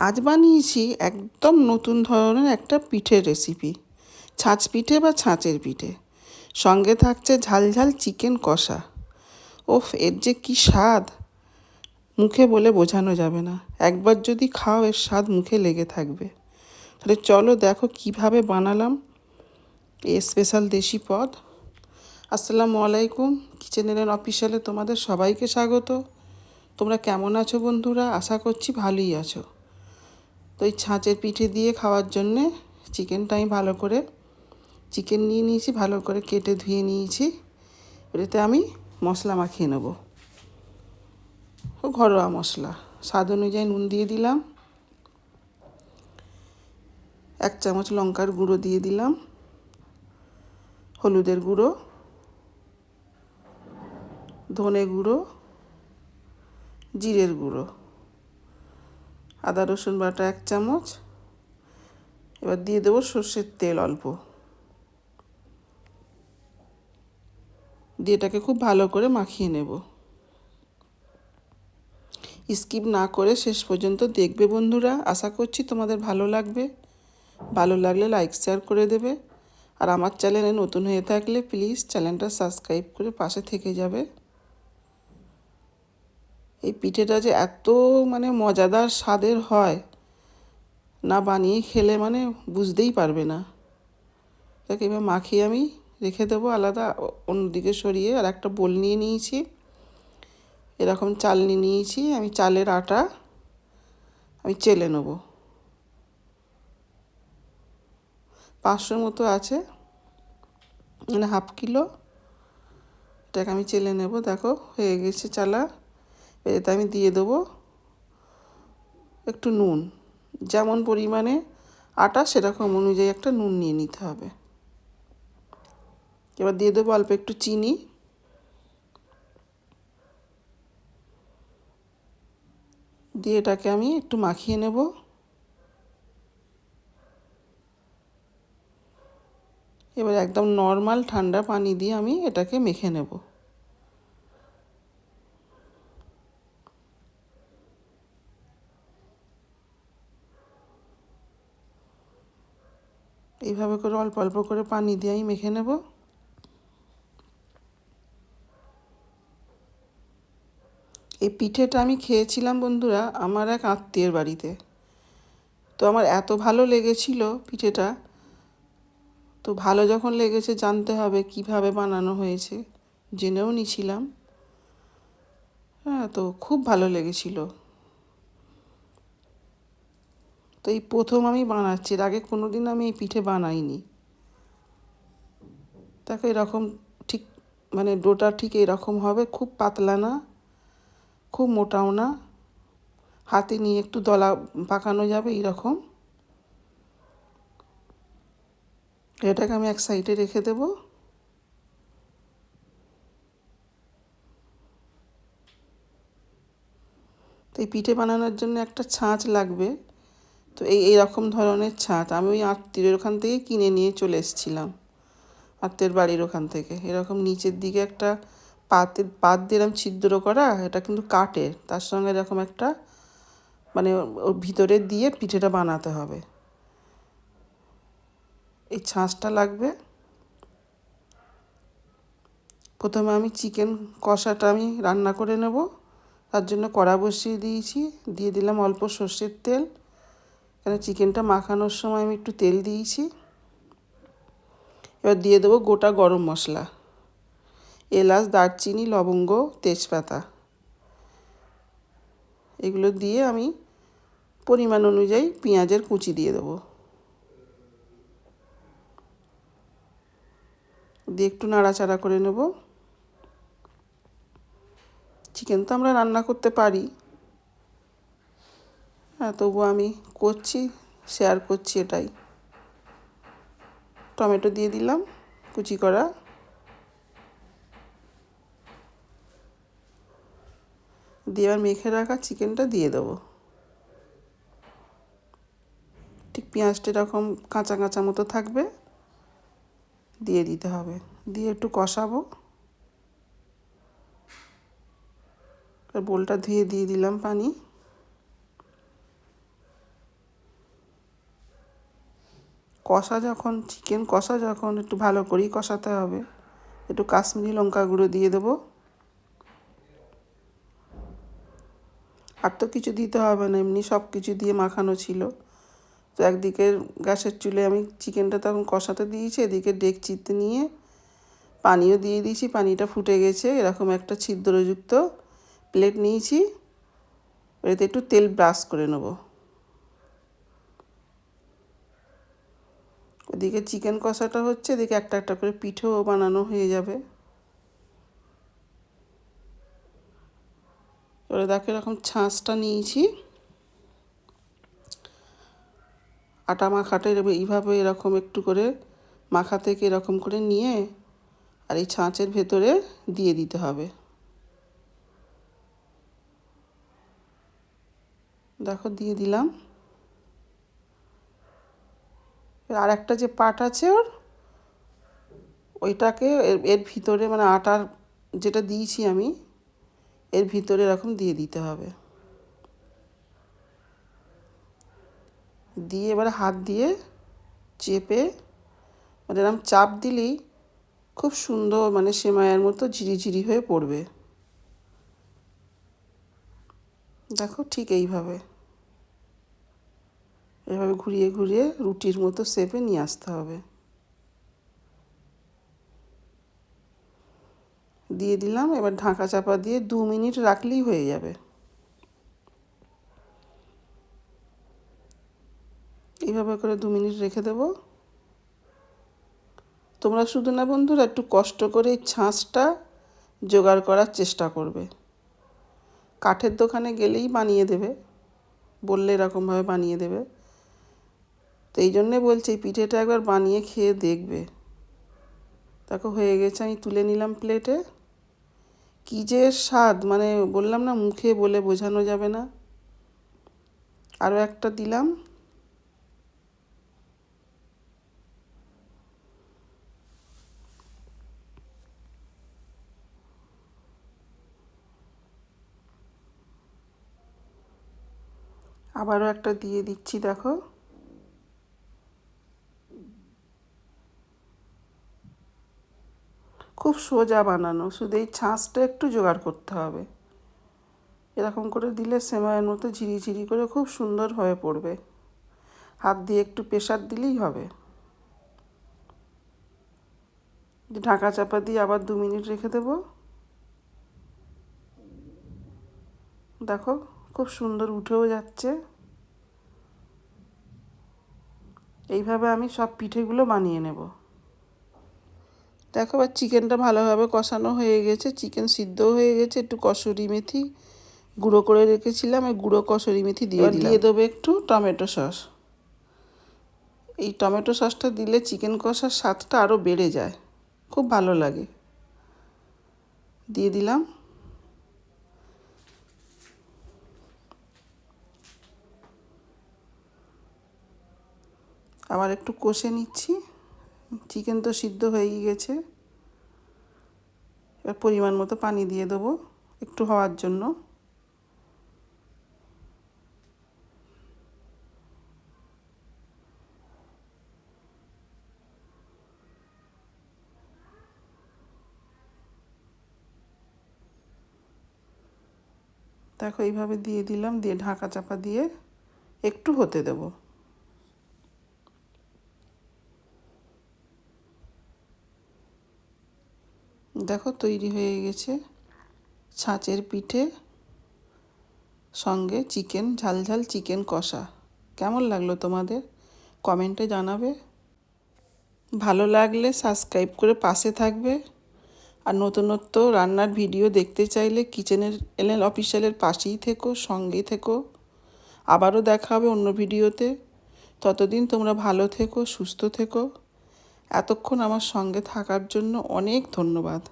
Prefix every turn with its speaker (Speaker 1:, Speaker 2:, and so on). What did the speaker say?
Speaker 1: আজ বানিয়েছি একদম নতুন ধরনের একটা পিঠের রেসিপি ছাঁচ পিঠে বা ছাঁচের পিঠে। সঙ্গে থাকছে ঝাল ঝাল চিকেন কষা। ওফ, এর যে কী স্বাদ! মুখে বলে বোঝানো যাবে না। একবার যদি খাও, এর স্বাদ মুখে লেগে থাকবে। তাহলে চলো দেখো কীভাবে বানালাম এই স্পেশাল দেশি পদ। আসসালামু আলাইকুম। কিচেন এর অফিসিয়ালে তোমাদের সবাইকে স্বাগত। তোমরা কেমন আছো বন্ধুরা? আশা করছি ভালোই আছো। তো এই ছাঁচের পিঠে দিয়ে খাওয়ার জন্যে চিকেনটা আমি ভালো করে চিকেন নিয়ে নিয়েছি, ভালো করে কেটে ধুয়ে নিয়েছি। এটাতে আমি মশলা মাখিয়ে নেব। ঘরোয়া মশলা। স্বাদ অনুযায়ী নুন দিয়ে দিলাম। এক চামচ লঙ্কার গুঁড়ো দিয়ে দিলাম। হলুদের গুঁড়ো। ধনে গুঁড়ো। জিরের গুঁড়ো। আদা, রসুন বাটা এক চামচ। এবার দিয়ে দেবো সর্ষের তেল অল্প। দিয়ে এটাকে খুব ভালো করে মাখিয়ে নেব। স্কিপ না করে শেষ পর্যন্ত দেখবে বন্ধুরা। আশা করছি তোমাদের ভালো লাগবে। ভালো লাগলে লাইক, শেয়ার করে দেবে। আর আমার চ্যানেলে নতুন হয়ে থাকলে প্লিজ চ্যানেলটা সাবস্ক্রাইব করে পাশে থেকে যাবে। এই পিঠেটা যে এত মানে মজাদার স্বাদের হয়, না বানিয়ে খেলে মানে বুঝতেই পারবে না। তাকে এবার মাখিয়ে আমি রেখে দেবো আলাদা অন্যদিকে সরিয়ে আর একটা বোল নিয়ে নিয়েছি। এরকম চালনি নিয়েছি, আমি চালের আটা আমি চেলে নেব। পাঁচশোর মতো আছে মানে হাফ কিলো, এটাকে আমি চেলে নেব। দেখো, হয়ে গেছে চালা। এতে আমি দিয়ে দেবো একটু নুন। যেমন পরিমাণে আটা, সেরকম অনুযায়ী একটা নুন নিয়ে নিতে হবে। এবার দিয়ে দেবো অল্প একটু চিনি। দিয়ে এটাকে আমি একটু মাখিয়ে নেব। এবার একদম নর্মাল ঠান্ডা পানি দিয়ে আমি এটাকে মেখে নেব। এইভাবে করে অল্প অল্প করে পানি দিয়ে আমি মেখে নেব। এই পিঠেটা আমি খেয়েছিলাম বন্ধুরা আমার এক আত্মীয়ের বাড়িতে। তো আমার এত ভালো লেগেছিল পিঠেটা। তো ভালো যখন লেগেছে জানতে হবে কীভাবে বানানো হয়েছে, জেনেও নিছিলাম। হ্যাঁ তো খুব ভালো লেগেছিল। তো এই প্রথম আমি বানাচ্ছি, এর আগে কোনো দিন আমি এই পিঠে বানাইনি। দেখো এরকম ঠিক মানে ডোটা ঠিক এরকম হবে, খুব পাতলা না, খুব মোটাও না। হাতে নিয়ে একটু দলা পাকানো যাবে এইরকম এটাকে আমি এক সাইডে রেখে দেব। তো এই পিঠে বানানোর জন্য একটা ছাঁচ লাগবে। তো এই এইরকম ধরনের ছাঁচ আমি ওই আত্মীয়ের ওখান থেকে কিনে নিয়ে চলে এসেছিলাম। আত্মীয়ের বাড়ির ওখান থেকে। এরকম নিচের দিকে একটা পাতে পাত দিয়ে এরকম ছিদ্র করা, এটা কিন্তু কাঠের। তার সঙ্গে এরকম একটা মানে ওর ভিতরে দিয়ে পিঠেটা বানাতে হবে। এই ছাঁচটা লাগবে। প্রথমে আমি চিকেন কষাটা আমি রান্না করে নেব। তার জন্য কড়া বসিয়ে দিয়েছি। দিয়ে দিলাম অল্প সর্ষের তেল। কেন চিকেনটা মাখানোর সময় আমি একটু তেল দিয়েছি। এবার দিয়ে দেবো গোটা গরম মশলা। এলাচ, দারচিনি, লবঙ্গ, তেজপাতা। এগুলো দিয়ে আমি পরিমাণ অনুযায়ী পেঁয়াজের কুচি দিয়ে দেবো। দিয়ে একটু নাড়াচাড়া করে নেব। চিকেন তো আমরা রান্না করতে পারি। তবু আমি করছি শেয়ার করছি এটাই। টমেটো দিয়ে দিলাম, কুচি করা। দিয়ে আর মেখে রাখা চিকেনটা দিয়ে দেবো। ঠিক পেঁয়াজটা এরকম কাঁচা কাঁচা মতো থাকবে, দিয়ে দিতে হবে। দিয়ে একটু কষাবো। বোলটা ধুয়ে দিয়ে দিলাম পানি। কষা যখন চিকেন কষা যখন একটু ভালো করেই কষাতে হবে। একটু কাশ্মীরি লঙ্কা গুঁড়ো দিয়ে দেবো। আর তো কিছু দিতে হবে না, এমনি সব কিছু দিয়ে মাখানো ছিল। তো একদিকে গ্যাসের চুলে আমি চিকেনটা তখন কষাতে দিয়েছি, এদিকে ডেকচিতে নিয়ে পানিও দিয়ে দিয়েছি, পানিটা ফুটে গেছে, এরকম একটা ছিদ্রযুক্ত প্লেট নিয়েছি। এতে একটু তেল ব্রাশ করে নেব। ওদিকে চিকেন কষাটা হচ্ছে, এদিকে একটা একটা করে পিঠেও বানানো হয়ে যাবে। এবারে দেখো এরকম ছাঁচটা নিয়েছি। আটা মাখাটা এইভাবে এরকম একটু করে মাখা থেকে এরকম করে নিয়ে আর এই ছাঁচের ভেতরে দিয়ে দিতে হবে। দেখো দিয়ে দিলাম। আর একটা যে পাট আছে ওর, ওইটাকে এর ভিতরে মানে আটার যেটা দিয়েছি আমি, এর ভিতরে এরকম দিয়ে দিতে হবে। দিয়ে এবার হাত দিয়ে চেপে মানে এরকম চাপ দিলেই খুব সুন্দর মানে সেমাইয়ের মতো ঝিরিঝিরি হয়ে পড়বে। দেখো ঠিক এইভাবে। এভাবে ঘুরিয়ে ঘুরিয়ে রুটির মতো শেপে নিয়ে আসতে হবে। দিয়ে দিলাম, এবার ঢাকা চাপা দিয়ে দু মিনিট রাখলেই হয়ে যাবে। এইভাবে করে দু মিনিট রেখে দেবো। তোমরা শুধু না বন্ধুরা, একটু কষ্ট করে ছাঁচটা জোগাড় করার চেষ্টা করবে। কাঠের দোকানে গেলেই বানিয়ে দেবে, বললে এরকমভাবে বানিয়ে দেবে। এই জন্যে বলছি পিঠেটা একবার বানিয়ে খেয়ে দেখবে। দেখো, হয়ে গেছে, আমি তুলে নিলাম প্লেটে। কী যে স্বাদ মানে বললাম না, মুখে বলে বোঝানো যাবে না। আরও একটা দিলাম। আবারও একটা দিয়ে দিচ্ছি, দেখো। খুব সোজা বানানো। শুধু এই ছাঁচটা একটু জোগাড় করতে হবে। এরকম করে দিলে সেমাইয়ের মতো ঝিরি করে খুব সুন্দর হয়ে পড়বে। হাত দিয়ে একটু প্রেশার দিলেই হবে। ঢাকা চাপা দিয়ে আবার দু মিনিট রেখে দেব। দেখো, খুব সুন্দর উঠেও যাচ্ছে। এইভাবে আমি সব পিঠেগুলো বানিয়ে নেব। দেখো এবার চিকেনটা ভালোভাবে কষানো হয়ে গেছে চিকেন সিদ্ধ হয়ে গেছে একটু কসুরি মেথি গুঁড়ো করে রেখেছিলাম এই গুঁড়ো কসুরি মেথি দিয়ে দিয়ে দেবো একটু টমেটো সস। এই টমেটো সসটা দিলে চিকেন কষার স্বাদটা আরও বেড়ে যায় খুব ভালো লাগে। দিয়ে দিলাম। আবার একটু কষে নিচ্ছি। চিকেন তো সিদ্ধ হয়েই গেছে। এবার পরিমাণ মতো পানি দিয়ে দেবো একটু হওয়ার জন্য। দেখো এইভাবে দিয়ে দিলাম, দিয়ে ঢাকা চাপা দিয়ে একটু হতে দেবো। দেখো, তৈরি হয়ে গেছে ছাঁচের পিঠে সঙ্গে চিকেন, ঝাল ঝাল চিকেন কষা। কেমন লাগল তোমাদের? কমেন্টে জানাবে। ভালো লাগলে সাবস্ক্রাইব করে পাশে থাকবে। আর নতুনত্ব রান্নার ভিডিও দেখতে চাইলে কিচেনের এলএন অফিসিয়ালের পাশেই থেকো, সঙ্গেই থেকো। আবারও দেখা হবে অন্য ভিডিওতে। ততদিন তোমরা ভালো থেকো, সুস্থ থেকো। এতক্ষণ আমার সঙ্গে থাকার জন্য অনেক ধন্যবাদ।